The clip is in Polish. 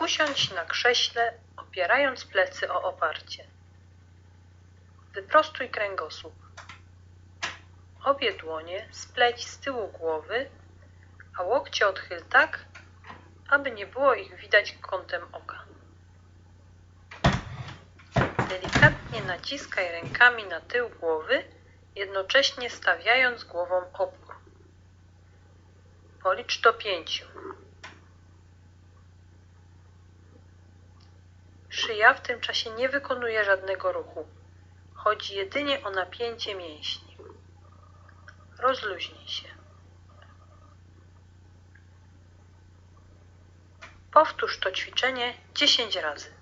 Usiądź na krześle, opierając plecy o oparcie. Wyprostuj kręgosłup. Obie dłonie spleć z tyłu głowy, a łokcie odchyl tak, aby nie było ich widać kątem oka. Delikatnie naciskaj rękami na tył głowy, jednocześnie stawiając głową opór. Policz do pięciu. Szyja w tym czasie nie wykonuje żadnego ruchu. Chodzi jedynie o napięcie mięśni. Rozluźnij się. Powtórz to ćwiczenie 10 razy.